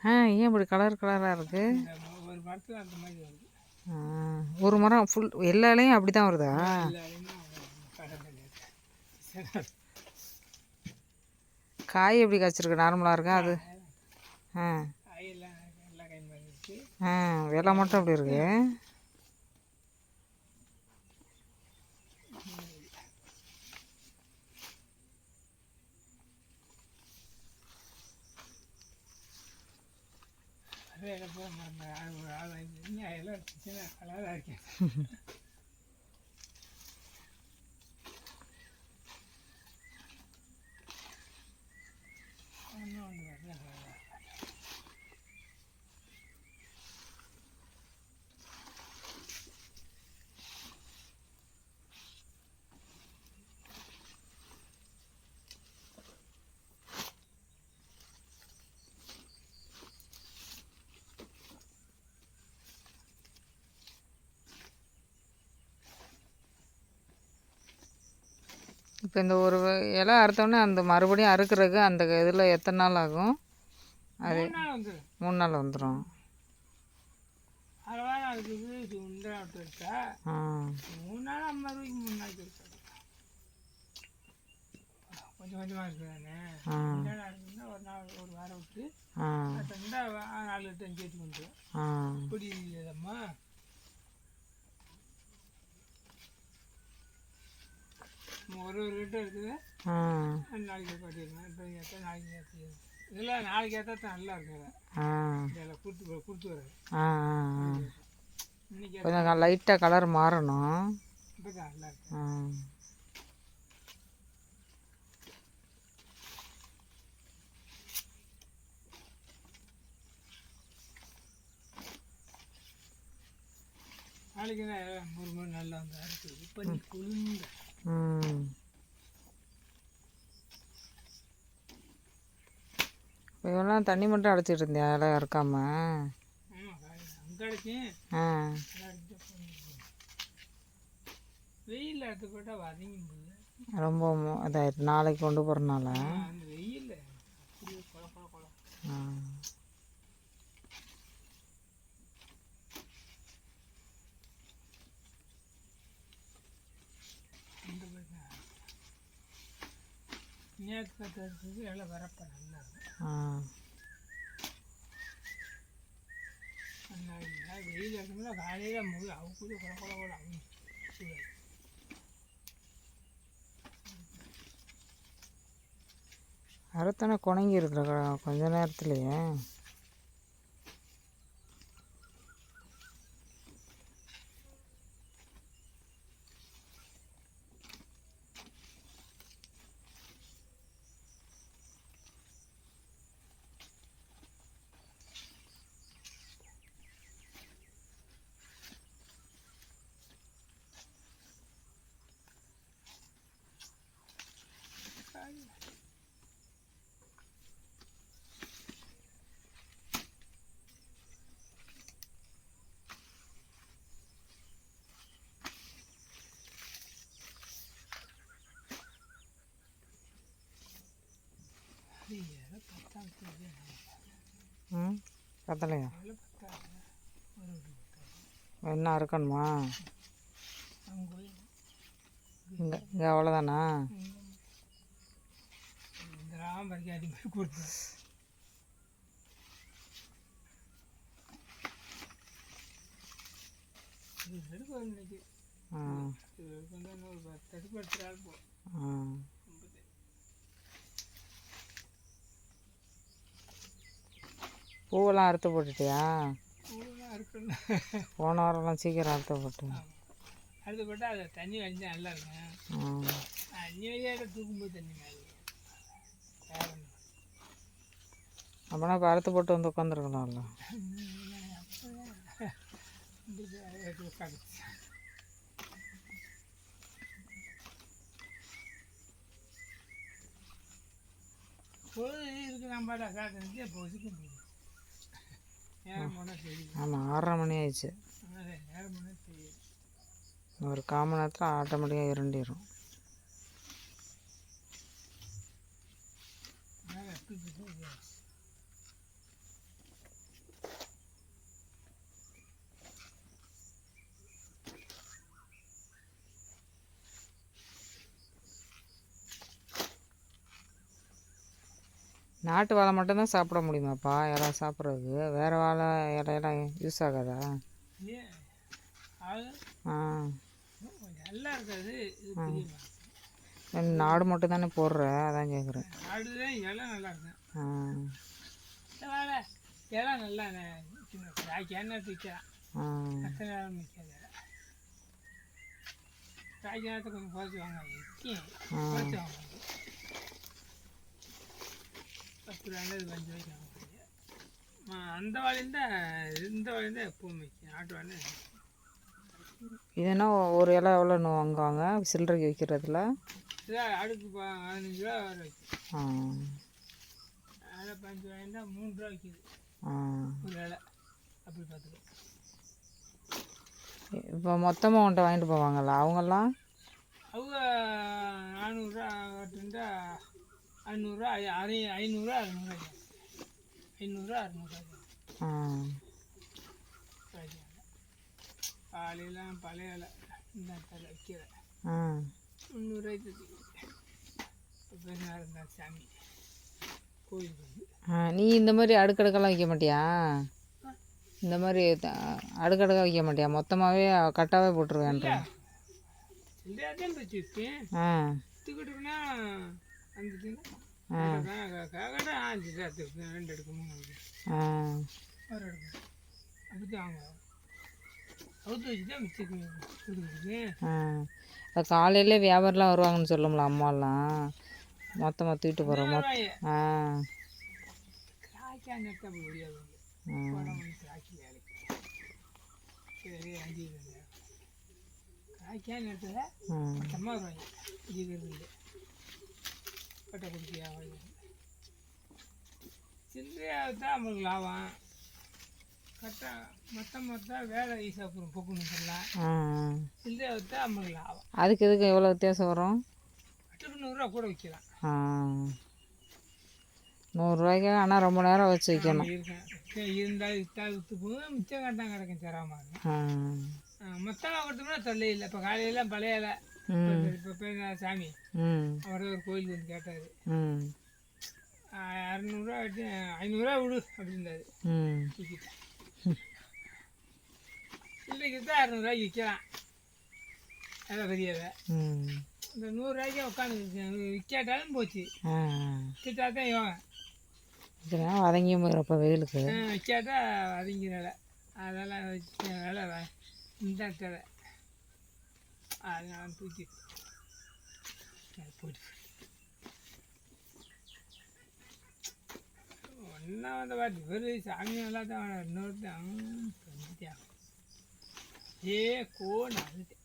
ஆ ஏன் இப்படி கலர் கலராக இருக்குது ஒரு மரத்தில் அந்த மாதிரி வருது ஒரு மரம் ஃபுல் எல்லா இலையும் அப்படி தான் வருதா? காய் எப்படி காய்ச்சிருக்கு? நார்மலாக இருக்கா? அது? ஆ. ஆ விலை மட்டும் அப்படி இருக்கு. அதே இடத்துல நம்ம ஆள் ஒரு ஆள் வாங்கி எல்லாம் சின்ன கலராக இருக்கேன் ஒன்றும் ஒன்று வரல இப்போ இந்த ஒரு இலை அறுத்தோடனே அந்த மறுபடியும் அறுக்கிறதுக்கு அந்த இதில் எத்தனை நாள் ஆகும்? அது மூணு நாள் வந்துடும் கொஞ்சம் கொஞ்சமாக இருக்குதானே ஒரு நாள் ஒரு வாரம் விட்டு நாலு எட்டு அஞ்சு எட்டு ஆ. இப்படி இல்லைம்மா ஒரு ஒரு ஆ. ரெண்டு நாளைக்கு கட்டிடுவேன் இப்போ எத்தனை நாளைக்கு ஏற்றி இதெல்லாம் நாளைக்கு ஏற்றா தான் நல்லா இருக்குங்க ஆ. இதெல்லாம் கொடுத்து கொடுத்து இன்னைக்கு கொஞ்சம் லைட்டாக கலர் மாறணும். இப்போ தான் நல்லா இருக்கு. ஆ. நாளைக்கு தான் ஒரு மணி நல்லா வந்து இருக்குது இப்போ நீ குளிர்ந்த. இவெல்லாம் தண்ணி மட்டும் அடைச்சிட்டு இருந்தியா? இலை இறக்காம ஆ. வெயில் போட்டால் வதங்கி ரொம்ப இதாயிடுது நாளைக்கு கொண்டு போகிறனால வெயில் ஆ இந்த பக்கம் நேற்று எல்லாம் வரப்ப நல்லா இருக்கும் நல்லா இருந்தா வெயில் காலையில் முழு அவுக்குது கொல கொல கொல குணங்கி இருக்கிற கொஞ்ச நேரத்துலையே பத்தலையா? பத்தாது என்ன போய் இங்கே இங்கே அவ்வளோதானா இந்த ராமருக்கு அது மாதிரி கொடுத்தேன் இது எடுக்கும் இன்னைக்கு ஆ இது எடுக்கும் தான் இன்னும் ஒரு பத்து அடுப்பு எடுத்துட்டாலும் போ ஆ பூவெல்லாம் அறுத்து போட்டுட்டியா? போன வாரம்லாம் சீக்கிரம் அறுத்து போட்டு. அடுத்து போட்டால் அதை தண்ணி வழிஞ்சா நல்லா இருக்கும். தண்ணி வழியாக தூக்கும்போது தண்ணி மேலே அப்போனா இப்போ அறுத்து போட்டு வந்து உட்காந்துருக்கலாம்ல உட்காந்து பொழுது இருக்கு நம்ம காக்கிறது பொழுதுக்கு போகுது நேரம் போனால் தெரியும் ஆமாம் ஆறரை மணி ஆயிடுச்சு. ஒரு கால் மணி நேரத்தில் ஆட்டோமேட்டிக்காக இரண்டிடும் அதனால் நாட்டு வாழை மட்டும்தான் சாப்பிட முடியுமாப்பா? இலை சாப்பிட்றதுக்கு வேறு வாழை இலையெல்லாம் யூஸ் ஆகாதா? ஆ. கொஞ்சம் நல்லா இருக்காது நாடு மட்டும் தானே போடுற? அதான் கேட்குறேன் நல்லா இருக்கும் ஆ. இலை நல்லா காய்க்கான கொஞ்சம் குறைச்சி வாங்க ஆ. குறைச்சி வாங்க பத்து ரூபாய் அஞ்சு ரூபாய்க்கு அந்த வாழையும் தான் இந்த வாழையும் தான் எப்பவும் விற்கும் நாட்டு வாழை இதுனா ஒரு இலை எவ்வளோன்னு வாங்குவாங்க? சில்லறைக்கு விற்கிறதுல இதான் அடுக்கு பதினஞ்சு ரூபா வர வைக்கும் ஆ. பதினஞ்சு பஞ்சு மூணு ரூபா விற்கிது ஒரு இலை அப்படி பார்த்துக்கோ இப்போ மொத்தமாக உன்ட்ட வாங்கிட்டு போவாங்கல்ல அவங்கெல்லாம்? அவங்க நானூறுரூவா இருந்தா ஐநூறுரூவா அரை ஐநூறுரூவா அறநூறுவா ஐநூறுரூவா அறநூறுவா ஆ. காலையெல்லாம் பழைய இலை இந்த வைக்கிற. முந்நூறுரூவாய்க்கு பெருநாள் இருந்தால் சாமி கோயிலுக்கு வந்து. நீ இந்த மாதிரி அடுக்கடுக்கெல்லாம் வைக்க மாட்டியா? இந்த மாதிரி அடுக்கடுக்காக வைக்க மாட்டியா? மொத்தமாகவே கட்டாவே போட்டுருவேன்ற ஆ. அஞ்சு சேர்த்து ரெண்டு ஒரு அப்படி இப்போ காலையிலே வியாபாரம்லாம் வருவாங்கன்னு சொல்லும்ல அம்மாலாம். மொத்தமாக தூக்கிட்டு போகிறோம் மொ ஆ. காய்க்கா பட்டை குடிக்கியா சில்லறையாக தான் நம்மளுக்கு லாபம். கரெக்டாக மொத்தம் மொத்தம் வேலை ஈஸியாக போகும் பொக்குன்னு சொல்லலாம். சில்லறையாக தான் நம்மளுக்கு லாபம். அதுக்கு இதுக்கு எவ்வளோ வித்தியாசம் வரும்? கட்டுக்கு நூறுரூவா கூட விற்கலாம் நூறுரூவாய்க்கு ஆனால் ரொம்ப நேரம் வச்சு வைக்கணும். இருக்கேன். சரி, இருந்தாலும் விற்றா விற்று போகும் மிச்சம் கட்டாங்க கிடக்கும் சிரமமாக மொத்தமாக கொடுத்தோம்னா தொல்லை இல்லை. இப்போ காலையில பழைய இலை ம் இப்போ பேர் சாமி? ம். அவர் ஒரு கோயிலுக்கு வந்து கேட்டார். அறநூறுவா ஐநூறுரூவா விடு தூக்கிட்டேன் இல்லைக்கு தான் அறநூறுவாய்க்கு விற்கலாம் அதான் பெரியவை இந்த நூறுரூவாய்க்கே உட்காந்து விற்காட்டாலும் போச்சு. ஆ. விற்றுட்டா தான் யோகம் இதெல்லாம் வதங்கியும் இப்போ வெயிலுக்கு. விற்காட்டா வதங்கிறல அதெல்லாம் வச்ச வேலை இந்த தலை அதனால தூக்கி அது போட்டு ஒன்றா வந்த பாட்டு இவர் சாமி நல்லா தான் இன்னொருத்தன் ஏ கோ நழுட்டேன்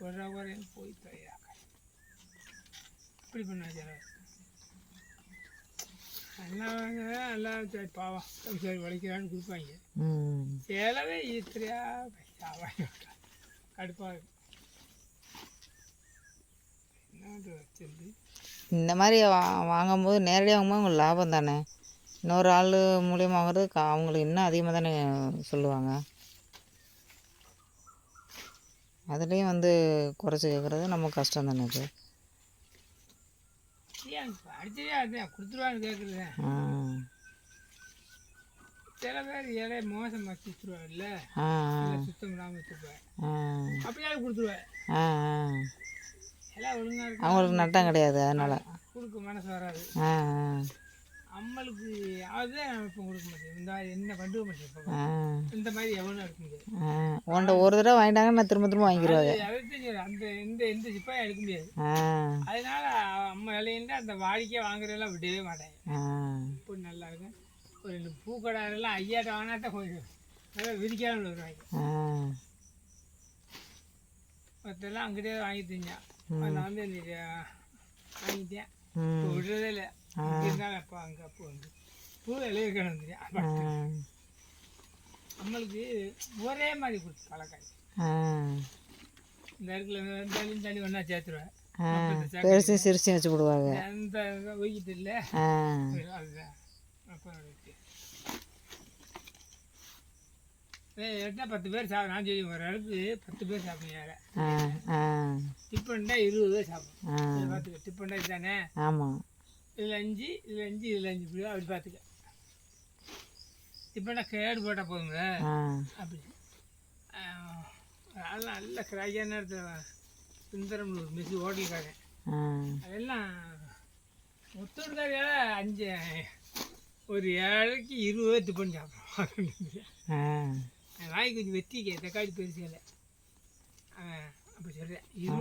ஒரு குறையும் போய் தயாராக இப்படி பண்ண வச்சார் எல்லாம் எல்லாம் சரி பாவம் சரி உழைக்கிறான்னு கொடுப்பாங்க செலவே ஈத்திரியா பைசாவாக கடுப்பாக இருக்கும் என்ன வச்சிருந்து இந்த மாதிரி வா வாங்கும்போது நேரடியாக வாங்கும்போது உங்களுக்கு லாபம் தானே? இன்னொரு ஆள் மூலியமாக வாங்குறது கா- அவங்களுக்கு இன்னும் அதிகமாக தானே சொல்லுவாங்க. அதுலேயும் வந்து குறைச்சி கேட்குறது நமக்கு கஷ்டம் தானே அது சில பேர் இலைய மோசமாக ஆ சுத்தம் இல்லாமல் வச்சுருப்பேன் அப்படியே கொடுத்துருவேன். அவங்களுக்கு நட்டம் கிடையாது அதனால். கொடுக்க மனசு வராது. ஆ நம்மளுக்கு அதுதான் இப்போ கொடுக்க முடியும். இந்த மாதிரி என்ன கண்டுக்க மாட்டேன் இந்த மாதிரி எவனும் எடுக்க முடியாது உன்ட்ட ஒரு தடவை வாங்கிட்டாங்க நான் திரும்ப திரும்ப வாங்கிடுவாங்க அந்த எந்த எந்த சிப்பாயும் எடுக்க முடியாது. அதனால அம்மா இலையில அந்த வாடிக்கை வாங்குறதெல்லாம் விடவே மாட்டாங்க. ஆ. இப்போ நல்லா இருக்கும். ஒரு ரெண்டு பூக்கடாரெல்லாம் ஐயாட்ட வாங்கினாத்தான் கொஞ்சம் நல்லா விரிக்காமல் வருவாங்க மற்றெல்லாம் அங்கிட்டே வாங்கி திஞ்சான். நான் வந்து வாங்கிட்டேன் விடுறதே இல்லை இருந்தாலும் அப்போ அங்கே அப்போ வந்து பூ இலைய கிடந்துச்சு ஆ நம்மளுக்கு ஒரே மாதிரி கொடுத்து பழக்காய் இந்த இடத்துல இருந்தாலும் தள்ளி ஒன்றா சேர்த்துருவேன் பெருசும் சிரிச்சும் வச்சு விடுவாங்க அந்த ஒய்கிட்டு இல்லை அதுதான் அப்போ எட்டா பத்து பேர் சாப்பிட நான் சொல்லி ஒரு இடத்துக்கு பத்து பேர் சாப்பிடுங்க வேற. டிஃபன்டா இருபது பேர் சாப்பிடும் பார்த்துக்க. டிஃபன்டா இதுதானே? ஆமாம் இதில் அஞ்சு இதில் அஞ்சு இதில் அஞ்சு. இப்படி அப்படி பார்த்துக்க. நான் கேடு போட்டால் போதுங்க அப்படி. அதெல்லாம் நல்ல கிராக்கியான இடத்துல சுந்தரம் ஒரு மிஸ் ஹோட்டலுக்காரன் அதெல்லாம் முத்தூர்காரியால் அஞ்சு ஒரு ஏழைக்கு இருபது பண்ணி சாப்பிடுவோம் ஆ வாய் கொஞ்சம் வெட்டிக்க தக்காளி பெருசு இல்லை அப்போ சொல்கிறேன் இருபது